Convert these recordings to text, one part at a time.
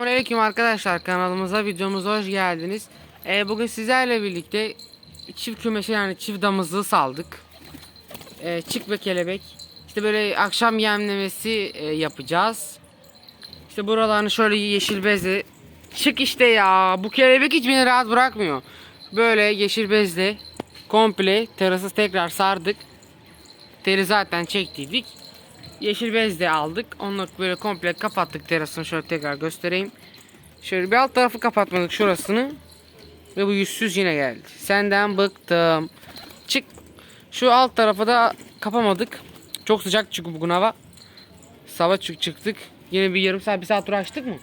Selamünaleyküm arkadaşlar kanalımıza videomuza hoş geldiniz. Ee, bugün sizlerle birlikte çift kümesi yani çift damızlığı saldık. Ee, çift ve kelebek. İşte böyle akşam yemlemesi e, yapacağız. İşte buralarını şöyle yeşil bezle. Çık işte ya bu kelebek hiç beni rahat bırakmıyor. Böyle yeşil bezle komple terası tekrar sardık. Teri zaten çektiydik. Yeşil bez de aldık. Onu böyle komple kapattık terasını şöyle tekrar göstereyim. Şöyle bir alt tarafı kapatmadık şurasını. Ve bu yüzsüz yine geldi. Senden bıktım. Çık. Şu alt tarafı da kapamadık. Çok sıcak çünkü bugün hava. Sabah çık çıktık. Yine bir yarım saat bir saat uğraştık mı?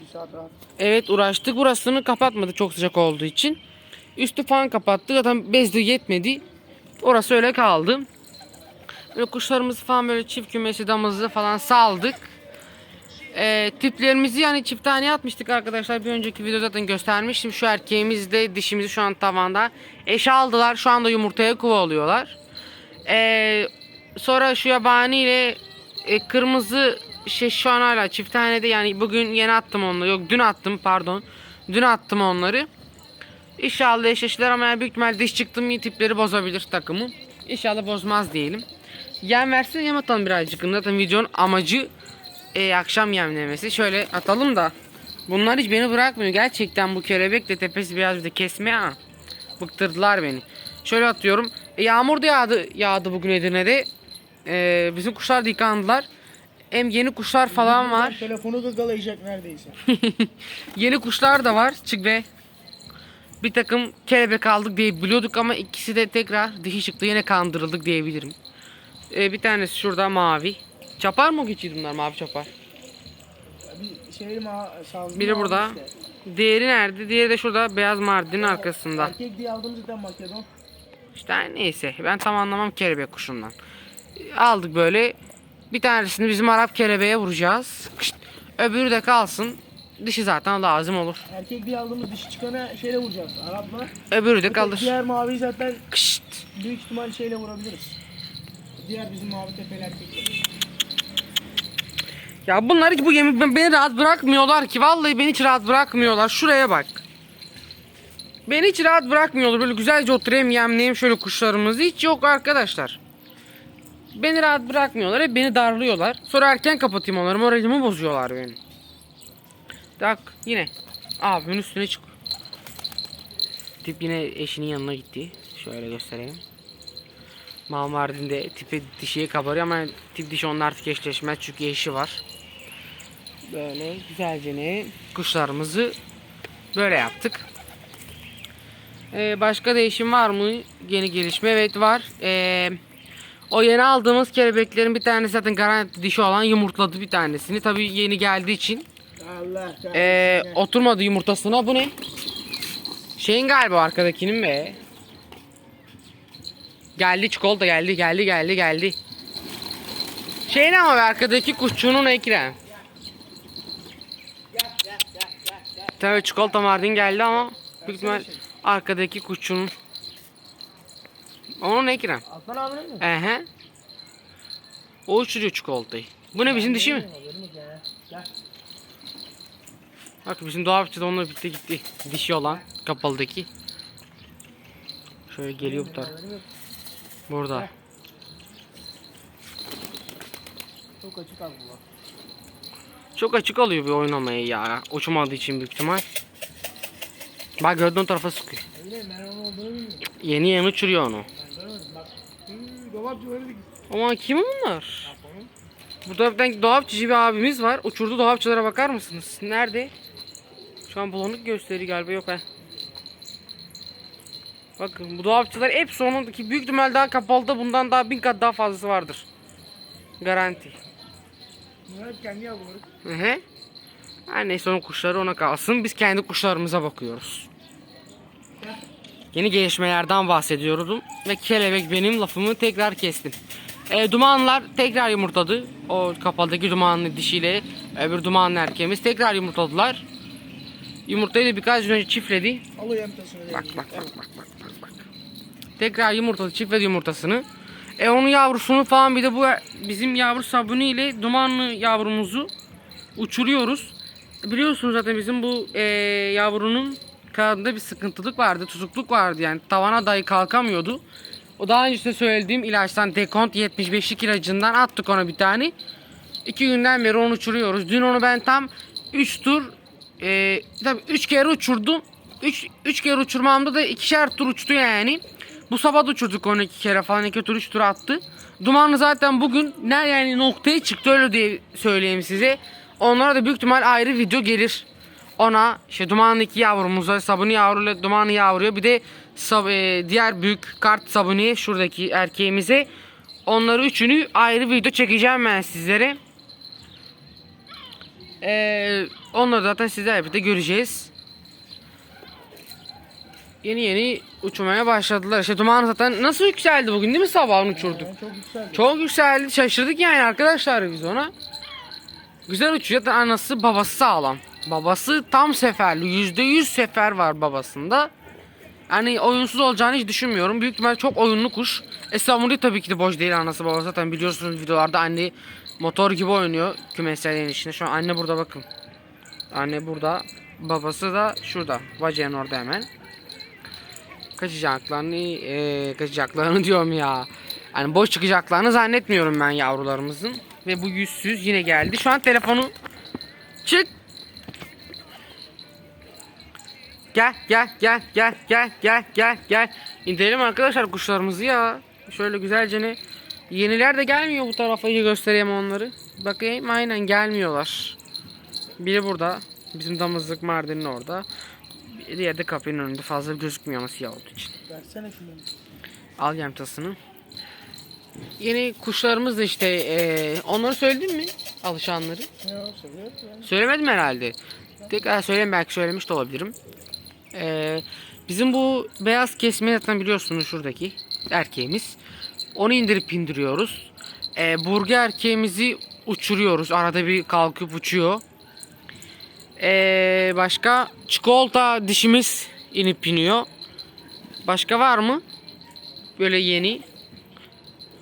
Bir saat rahat. Evet uğraştık. Burasını kapatmadık çok sıcak olduğu için. Üstü falan kapattık. Zaten bez de yetmedi. Orası öyle kaldı. Böyle kuşlarımızı falan böyle çift kümesi damızı falan saldık. Ee, tiplerimizi yani çift tane atmıştık arkadaşlar. Bir önceki videoda zaten göstermiştim. Şu erkeğimizle dişimizi şu an tavanda. Eş aldılar. Şu anda yumurtaya kovalıyorlar. Ee, sonra şu yabani ile e, kırmızı şey şu an hala çift tane de yani bugün yeni attım onları. Yok dün attım pardon. Dün attım onları. İnşallah eşleştiler ama yani büyük ihtimal diş çıktı mı tipleri bozabilir takımı. İnşallah bozmaz diyelim. Yem versin yem atalım birazcık. Zaten videonun amacı e, akşam yemlemesi. Şöyle atalım da. Bunlar hiç beni bırakmıyor. Gerçekten bu kelebek de tepesi biraz bir de kesme ha. Bıktırdılar beni. Şöyle atıyorum. E, yağmur da yağdı, yağdı bugün Edirne'de. E, bizim kuşlar da yıkandılar. Hem yeni kuşlar falan var. Telefonu gagalayacak neredeyse. Yeni kuşlar da var. Çık be. Bir takım kelebek aldık diye biliyorduk ama ikisi de tekrar dişi çıktı. Yine kandırıldık diyebilirim. Ee, bir tanesi şurada mavi. Çapar mı o geçiydi bunlar mavi çapar? bir şey ma Biri burada. işte. Diğeri nerede? Diğeri de şurada beyaz mardinin arkasında. Erkek diye aldığımız zaten Makedon. İşte neyse ben tam anlamam kelebek kuşundan. Aldık böyle. Bir tanesini bizim Arap kelebeğe vuracağız. Kışt. Öbürü de kalsın. Dişi zaten lazım olur. Erkek diye aldığımız dişi çıkana şeyle vuracağız. Arapla. Öbürü de kalır. Diğer maviyi zaten Kışt. büyük ihtimal şeyle vurabiliriz. Diğer bizim mavi tepeli erkekler. Ya bunlar hiç bu ben- beni rahat bırakmıyorlar ki. Vallahi beni hiç rahat bırakmıyorlar. Şuraya bak. Beni hiç rahat bırakmıyorlar. Böyle güzelce oturayım yemleyeyim şöyle kuşlarımızı. Hiç yok arkadaşlar. Beni rahat bırakmıyorlar. Hep beni darlıyorlar. Sonra erken kapatayım onları. Moralimi bozuyorlar benim. Tak yine. Abimin üstüne çık. Tip yine eşinin yanına gitti. Şöyle göstereyim. Mamardin'de tipi dişiye kabarıyor ama tip dişi onun artık eşleşmez çünkü eşi var. Böyle güzelce ne kuşlarımızı böyle yaptık. Ee, başka değişim var mı? Yeni gelişme evet var. Ee, o yeni aldığımız kelebeklerin bir tanesi zaten garanti dişi olan yumurtladı bir tanesini. Tabii yeni geldiği için Allah ee, oturmadı yumurtasına. Bu ne? Şeyin galiba arkadakinin be. Geldi çikolata geldi geldi geldi geldi. Şeyin ama be arkadaki kuşçunun Ekrem. Tabii çikolata Mardin geldi ama büyük ihtimal arkadaki kuşçunun. Onun Ekrem. Aslan abinin mi? Ehe. O uçuruyor çikolatayı. Bu ne bizim dişi mi? Bak bizim dolapçı da onunla birlikte gitti. Dişi olan kapalıdaki. Şöyle geliyor bu tarafa. Burada. Çok açık abi bu. Çok açık alıyor bir oynamaya ya. Uçmadığı için büyük ihtimal. Bak gördüğün tarafa sıkıyor. Öyle ben olduğunu bilmiyorum. Yeni yeni uçuruyor onu. Ben görmedim bak. Hmm, dolapçı öyle bir Ama kim bunlar? Burada bir tane dolapçıcı bir abimiz var. Uçurdu dolapçılara bakar mısınız? Nerede? Şu an bulanık gösteri galiba yok ha. Bakın bu dolapçılar hep sonundaki büyük ihtimal daha kapalıda bundan daha bin kat daha fazlası vardır. Garanti. Bunlar hep kendi yavruları. Hı hı. Her neyse onun kuşları ona kalsın. Biz kendi kuşlarımıza bakıyoruz. Yeni gelişmelerden bahsediyordum. Ve kelebek benim lafımı tekrar kestim. E, dumanlar tekrar yumurtladı. O kapalıdaki dumanlı dişiyle öbür dumanlı erkeğimiz tekrar yumurtladılar. Yumurtayı da birkaç gün önce çiftledi. Al o yemtasını. Bak bak bak bak bak bak bak. Tekrar yumurtalı çiftledi yumurtasını. E onun yavrusunu falan bir de bu bizim yavru sabunu ile dumanlı yavrumuzu uçuruyoruz. biliyorsunuz zaten bizim bu eee, yavrunun kanadında bir sıkıntılık vardı, tutukluk vardı yani tavana dahi kalkamıyordu. O daha önce söylediğim ilaçtan Dekont 75'lik ilacından attık ona bir tane. İki günden beri onu uçuruyoruz. Dün onu ben tam 3 tur, eee tabii 3 kere uçurdum. 3 3 kere uçurmamda da ikişer tur uçtu yani. Bu sabah da uçurduk onu iki kere falan iki tur üç tur attı. Dumanlı zaten bugün ne yani noktaya çıktı öyle diye söyleyeyim size. Onlara da büyük ihtimal ayrı video gelir. Ona işte dumanlı iki yavrumuza sabuni yavruyla dumanlı yavruya bir de sab- e, diğer büyük kart sabuni şuradaki erkeğimize onları üçünü ayrı video çekeceğim ben sizlere. Ee, onları zaten sizlerle birlikte göreceğiz. Yeni yeni uçmaya başladılar. İşte duman zaten nasıl yükseldi bugün değil mi sabahın uçurduk? Yani çok yükseldi. Çok yükseldi. Şaşırdık yani arkadaşlar biz ona. Güzel uçuyor. Zaten anası babası sağlam. Babası tam seferli. Yüzde yüz sefer var babasında. Yani oyunsuz olacağını hiç düşünmüyorum. Büyük ihtimal çok oyunlu kuş. Esamuri tabii ki de boş değil anası babası. Zaten biliyorsunuz videolarda anne motor gibi oynuyor kümeslerin içinde. Şu an anne burada bakın. Anne burada. Babası da şurada. Bacağın orada hemen. Kaçacaklarını, eee, kaçacaklarını diyorum ya. Hani boş çıkacaklarını zannetmiyorum ben yavrularımızın. Ve bu yüzsüz yine geldi. Şu an telefonu çık. Gel gel gel gel gel gel gel gel. İndirelim arkadaşlar kuşlarımızı ya. Şöyle güzelce ne. Yeniler de gelmiyor bu tarafa iyi göstereyim onları. Bakayım aynen gelmiyorlar. Biri burada. Bizim damızlık Mardin'in orada. Diğeri de kapının önünde fazla gözükmüyor ama siyah olduğu için. Versene şunu. Al yemtasını. Yeni kuşlarımız da işte eee, onları söyledin mi? Alışanları. Yani. Söylemedim herhalde. Tekrar söyleyeyim belki söylemiş de olabilirim. Eee, bizim bu beyaz kesme zaten biliyorsunuz şuradaki erkeğimiz. Onu indirip indiriyoruz. Eee burgu erkeğimizi uçuruyoruz. Arada bir kalkıp uçuyor. Eee, başka çikolata dişimiz inip iniyor. Başka var mı? Böyle yeni.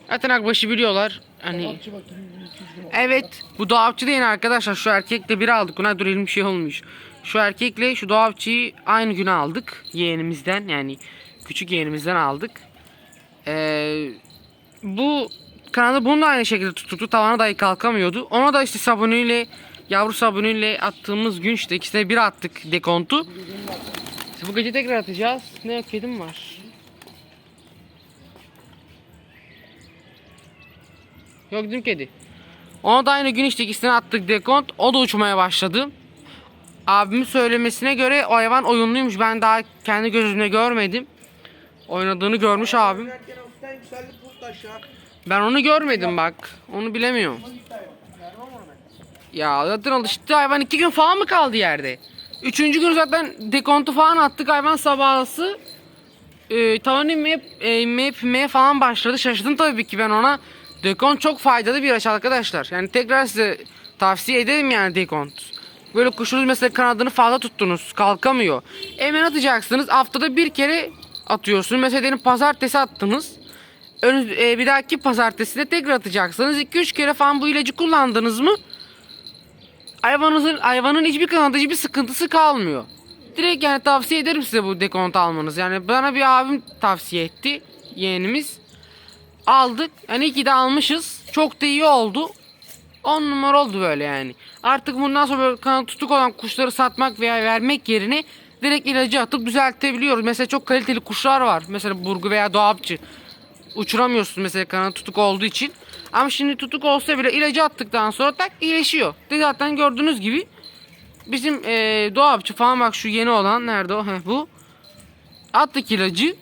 Zaten akbaşı biliyorlar. Hani Kapçı bakayım 200 gün oldu. Evet. Bu doğapçı değil arkadaşlar. Şu erkekle biri aldık. Buna dur elim bir şey olmuş. Şu erkekle şu doğapçıyı aynı güne aldık. Yeğenimizden yani küçük yeğenimizden aldık. Ee, bu kanadı bunu da aynı şekilde tuttu. Tavana dahi kalkamıyordu. Ona da işte sabuniyle yavru sabuniyle attığımız gün işte ikisine bir attık dekontu. Bu gece tekrar atacağız. Ne yok kedim var. Yok dedim kedi. Ona da aynı gün işte ikisini attık dekont. O da uçmaya başladı. Abimin söylemesine göre o hayvan oyunluymuş. Ben daha kendi gözümle görmedim. Oynadığını görmüş abim. Ben onu görmedim bak. Onu bilemiyorum. Ya zaten alıştı hayvan iki gün falan mı kaldı yerde? Üçüncü gün zaten dekontu falan attık hayvan sabahsı. E, tavan inmeye, e, inmeye pinmeye falan başladı. Şaşırdım tabii ki ben ona. Dekont çok faydalı bir ilaç arkadaşlar. Yani tekrar size tavsiye ederim yani dekont. Böyle kuşunuz mesela kanadını fazla tuttunuz. Kalkamıyor. Hemen atacaksınız. Haftada bir kere atıyorsunuz. Mesela diyelim pazartesi attınız. Önü, e, bir dahaki pazartesi de tekrar atacaksınız. 2-3 kere falan bu ilacı kullandınız mı? hayvanınızın hayvanın hiçbir kanadı hiçbir sıkıntısı kalmıyor. Direkt yani tavsiye ederim size bu dekont almanız. Yani bana bir abim tavsiye etti. Yeğenimiz. Aldık. Yani iyi ki de almışız. Çok da iyi oldu. 10 numara oldu böyle yani. Artık bundan sonra böyle kanat tutuk olan kuşları satmak veya vermek yerine direkt ilacı atıp düzeltebiliyoruz. Mesela çok kaliteli kuşlar var. Mesela burgu veya doğapçı. Uçuramıyorsun mesela kanat tutuk olduğu için. Ama şimdi tutuk olsa bile ilacı attıktan sonra tak iyileşiyor. De zaten gördüğünüz gibi bizim eee doğapçı falan bak şu yeni olan nerede o? Heh, bu. Attık ilacı.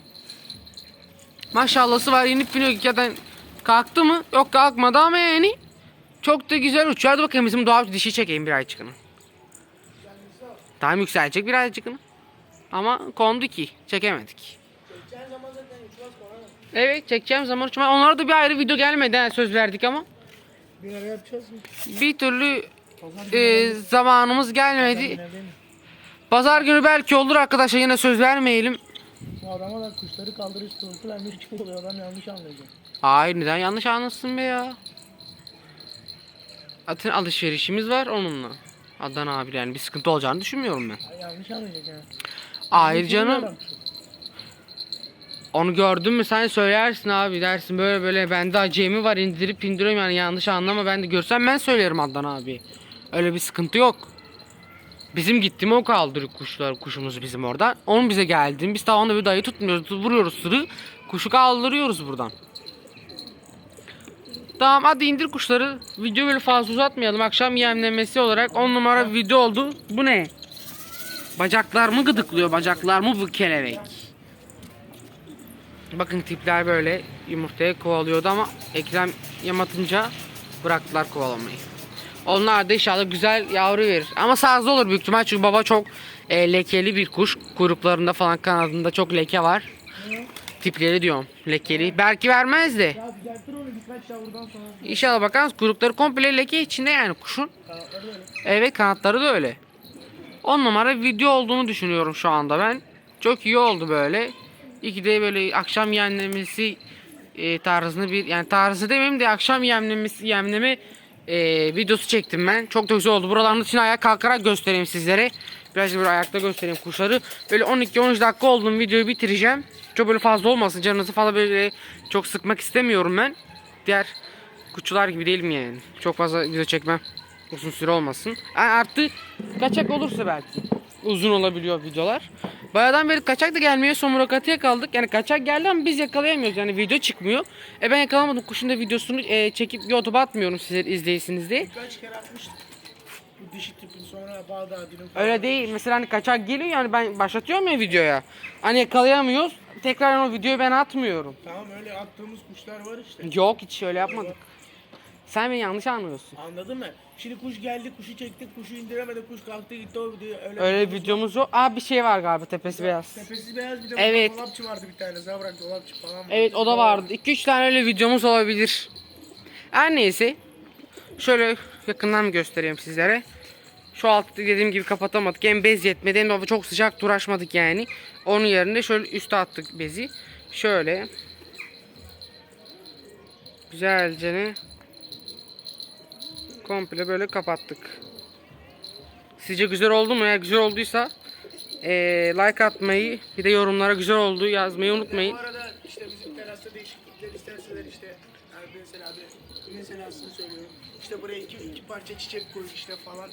Maşallahsı var inip biniyor zaten kalktı mı? Yok kalkmadı ama yani çok da güzel uçuyor. Hadi bakayım bizim doğapçı dişi çekeyim bir ay çıkını. Tam yükselecek bir ay çıkını. Ama kondu ki çekemedik. Zaman uçmaz. Evet çekeceğim zaman uçma. Onlara da bir ayrı video gelmedi ha, söz verdik ama. Bir ara yapacağız mı? Bir türlü e, zamanımız gelmedi. Pazar günü belki olur arkadaşlar yine söz vermeyelim. Bu adama da kuşları vermiş gibi oluyor. Adam yanlış anlayacak. Hayır neden yanlış anlasın be ya. Zaten alışverişimiz var onunla. Adnan abi yani bir sıkıntı olacağını düşünmüyorum ben. Yanlış anlayacak ya. Hayır canım. Onu gördün mü sen söylersin abi dersin böyle böyle bende acemi var indirip indiriyorum yani yanlış anlama ben de görsem ben söylerim Adnan abi. Öyle bir sıkıntı yok. Bizim gitti mi o kaldırıyor kuşlar kuşumuz bizim orada. Onun bize geldi. Biz tavanda bir dayı tutmuyoruz. Vuruyoruz sırı. Kuşu kaldırıyoruz buradan. Tamam hadi indir kuşları. Video böyle fazla uzatmayalım. Akşam yemlemesi olarak 10 numara bir video oldu. Bu ne? Bacaklar mı gıdıklıyor? Bacaklar mı bu kelebek? Bakın tipler böyle yumurtaya kovalıyordu ama Ekrem yamatınca bıraktılar kovalamayı. Onlar da inşallah güzel yavru verir. Ama sazlı olur büyük ihtimal çünkü baba çok e, lekeli bir kuş. Kuyruklarında falan kanadında çok leke var. Tipleri diyorum lekeli. Belki vermez de. Ya düzeltir onu birkaç yavrudan sonra. İnşallah bakarız kuyrukları komple leke içinde yani kuşun. Kanatları öyle. Evet kanatları da öyle. 10 numara video olduğunu düşünüyorum şu anda ben. Çok iyi oldu böyle. İki de böyle akşam yemlemesi e, tarzını bir yani tarzı demeyeyim de akşam yemlemesi yemleme e, videosu çektim ben. Çok da güzel oldu. Buraların için ayağa kalkarak göstereyim sizlere. Biraz da böyle ayakta göstereyim kuşları. Böyle 12-13 dakika olduğum videoyu bitireceğim. Çok böyle fazla olmasın. Canınızı falan böyle çok sıkmak istemiyorum ben. Diğer kuşçular gibi değilim yani. Çok fazla video çekmem. Uzun süre olmasın. Ha, Artı kaçak olursa belki. Uzun olabiliyor videolar. Bayağıdan beri kaçak da gelmiyor. Son murakatıya kaldık. Yani kaçak geldi ama biz yakalayamıyoruz. Yani video çıkmıyor. E ben yakalamadım. Kuşun da videosunu e, çekip YouTube'a atmıyorum sizler izleyesiniz diye. Birkaç kere atmıştık. Bu dişi tipin sonra Bağdadi'nin falan. Öyle değil. Mesela hani kaçak geliyor yani ben başlatıyorum ya videoya. Hani yakalayamıyoruz. Tekrar o videoyu ben atmıyorum. Tamam öyle attığımız kuşlar var işte. Yok hiç öyle yapmadık. Sen beni yanlış anlıyorsun. Anladın mı? Şimdi kuş geldi, kuşu çektik, kuşu indiremedi, kuş kalktı gitti o video. Öyle, Öyle videomuz yok. Aa bir şey var galiba tepesi beyaz. Tepesi beyaz bir de Evet. evet. dolapçı vardı bir tane. Zavrak dolapçı falan. vardı. Evet o da vardı. 2-3 tane öyle videomuz olabilir. Her neyse. Şöyle yakından göstereyim sizlere. Şu altı dediğim gibi kapatamadık. Hem bez yetmedi hem de çok sıcak uğraşmadık yani. Onun yerine şöyle üste attık bezi. Şöyle. Güzelce ne? Komple böyle kapattık. Sizce güzel oldu mu? Eğer güzel olduysa eee, like atmayı bir de yorumlara güzel olduğu yazmayı unutmayın. Bu arada işte bizim terasta değişiklikler isterseler işte yani mesela bir meselasını söylüyorum. İşte buraya iki, iki parça çiçek koy işte falan.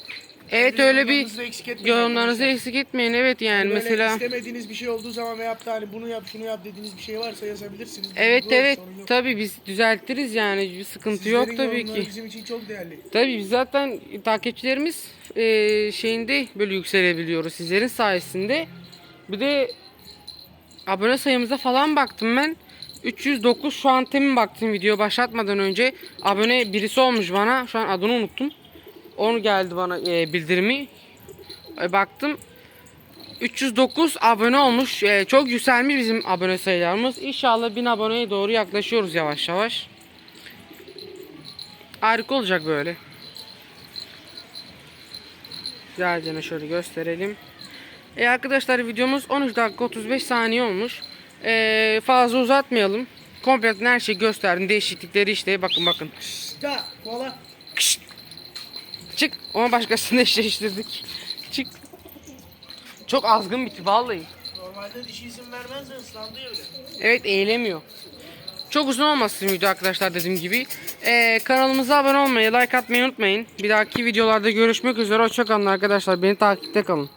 Evet Bizim öyle bir yorumlarınızı eksik etmeyin yorumlarınızı arkadaşlar. eksik etmeyin. Evet yani Böyle mesela istemediğiniz bir şey olduğu zaman veyahut da hani bunu yap şunu yap dediğiniz bir şey varsa yazabilirsiniz. Bizim evet bu evet sorun yok. tabi biz düzeltiriz yani bir sıkıntı Sizlerin yok tabii yorumları ki. Bizim için çok değerli. Tabii biz zaten takipçilerimiz e, şeyinde böyle yükselebiliyoruz sizlerin sayesinde. Bir de abone sayımıza falan baktım ben. 309 şu an temin baktım video başlatmadan önce. Abone birisi olmuş bana. Şu an adını unuttum. Onu geldi bana e, bildirimi. E, baktım 309 abone olmuş. E, çok yükselmiş bizim abone sayılarımız. İnşallah 1000 aboneye doğru yaklaşıyoruz yavaş yavaş. Harika olacak böyle. Güzelce şöyle gösterelim. E arkadaşlar videomuz 13 dakika 35 saniye olmuş. E, fazla uzatmayalım. Komple her şeyi gösterdim. Değişiklikleri işte bakın bakın. İşte kola. Kışt. Çık. Ama başkasını eşleştirdik. Çık. Çok azgın bir tip vallahi. Normalde dişi isim vermezse ıslandı ya öyle. Evet eğilemiyor. Çok uzun olmasın video arkadaşlar dediğim gibi. Ee, kanalımıza abone olmayı, like atmayı unutmayın. Bir dahaki videolarda görüşmek üzere. Hoşçakalın arkadaşlar. Beni takipte kalın.